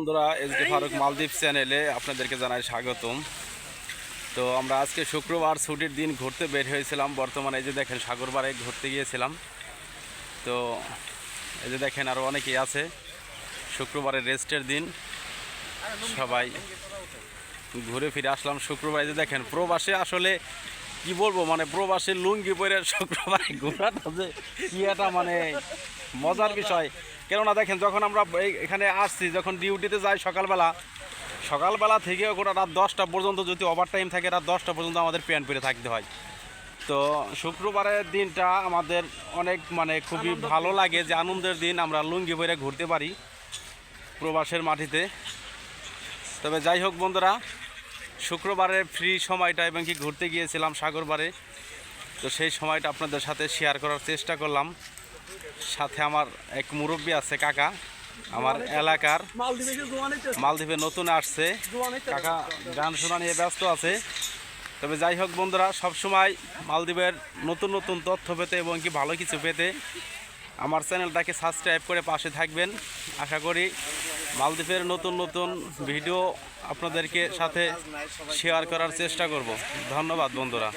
বন্ধুরা, S D Faruk মালদ্বীপ চ্যানেলে আপনাদেরকে জানাই স্বাগতম। তো আমরা আজকে শুক্রবার ছুটির দিন ঘুরতে বের হয়েছিলাম। বর্তমানে এই যে দেখেন সাগরবারে ঘুরতে গিয়েছিলাম। তো এই যে দেখেন আরও অনেকেই আছে। শুক্রবারের রেস্টের দিন। সবাই ঘুরে ফিরে আসলাম শুক্রবার। এই যে দেখেন, প্রবাসে আসলে কি বলব মানে প্রবাসে লুঙ্গি পরে শুক্রবারে ঘোরাটা যে কি একটা মানে মজার বিষয়। কেননা দেখেন যখন আমরা এই- এখানে আসছি যখন ডিউটিতে যাই সকালবেলা সকালবেলা থেকে গোটা রাত দশটা পর্যন্ত যদি ওভার টাইম থাকে রাত দশটা পর্যন্ত আমাদের প্যান্ট পরে থাকতে হয়। তো শুক্রবারের দিনটা আমাদের অনেক মানে খুবই ভালো লাগে যে আনন্দের দিন আমরা লুঙ্গি পরে ঘুরতে পারি প্রবাসের মাটিতে। তবে যাই হোক বন্ধুরা শুক্রবারের ফ্রি সময়টা এবং কি ঘুরতে গিয়েছিলাম সাগরবারে তো সেই সময়টা আপনাদের সাথে শেয়ার করার চেষ্টা করলাম। সাথে আমার এক মুরব্বী আছে, কাকা। আমার এলাকার মালদ্বীপে নতুন আসছে। কাকা গান শোনা নিয়ে ব্যস্ত আছে। তবে যাই হোক বন্ধুরা, সবসময় মালদ্বীপের নতুন নতুন তথ্য পেতে এবং কি ভালো কিছু পেতে আমার চ্যানেলটাকে সাবস্ক্রাইব করে পাশে থাকবেন। আশা করি মালদ্বীপের নতুন নতুন ভিডিও আপনাদেরকে সাথে শেয়ার করার চেষ্টা করব। ধন্যবাদ বন্ধুরা।